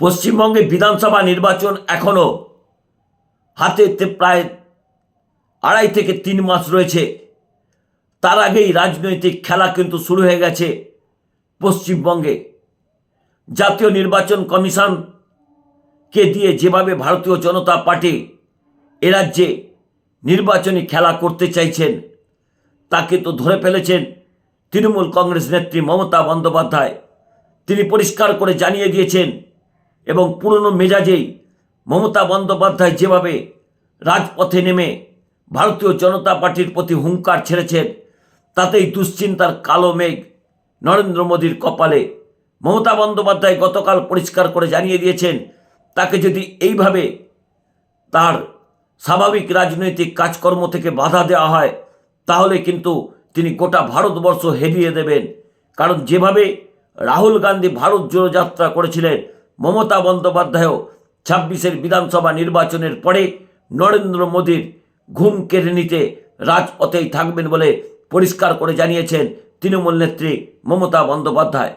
পশ্চিমবঙ্গে বিধানসভা নির্বাচন এখনও হাতে প্রায় আড়াই থেকে তিন মাস রয়েছে। তার আগেই রাজনৈতিক খেলা কিন্তু শুরু হয়ে গেছে পশ্চিমবঙ্গে। জাতীয় নির্বাচন কমিশনকে দিয়ে যেভাবে ভারতীয় জনতা পার্টি এ রাজ্যে নির্বাচনী খেলা করতে চাইছেন, তাকে তো ধরে ফেলেছেন তৃণমূল কংগ্রেস নেত্রী মমতা বন্দ্যোপাধ্যায়। তিনি পরিষ্কার করে জানিয়ে দিয়েছেন এবং পুরনো মেজাজেই মমতা বন্দ্যোপাধ্যায় যেভাবে রাজপথে নেমে ভারতীয় জনতা পার্টির প্রতি হুঙ্কার ছেড়েছেন, তাতেই দুশ্চিন্তার কালো মেঘ নরেন্দ্র মোদীর কপালে মমতা বন্দ্যোপাধ্যায় গতকাল পরিষ্কার করে জানিয়ে দিয়েছেন, তাকে যদি এইভাবে তার স্বাভাবিক রাজনৈতিক কাজকর্ম থেকে বাধা দেওয়া হয়, তাহলে কিন্তু তিনি গোটা ভারতবর্ষ হেরিয়ে দেবেন। কারণ যেভাবে রাহুল গান্ধী ভারত জোড়ো যাত্রা করেছিলেন মমতা বন্দ্যোপাধ্যায়ও ছাব্বিশের বিধানসভা নির্বাচনের পরে নরেন্দ্র মোদীর ঘুম কেড়ে নিতে রাজপথেই থাকবেন বলে পরিষ্কার করে জানিয়েছেন তৃণমূল নেত্রী মমতা বন্দ্যোপাধ্যায়।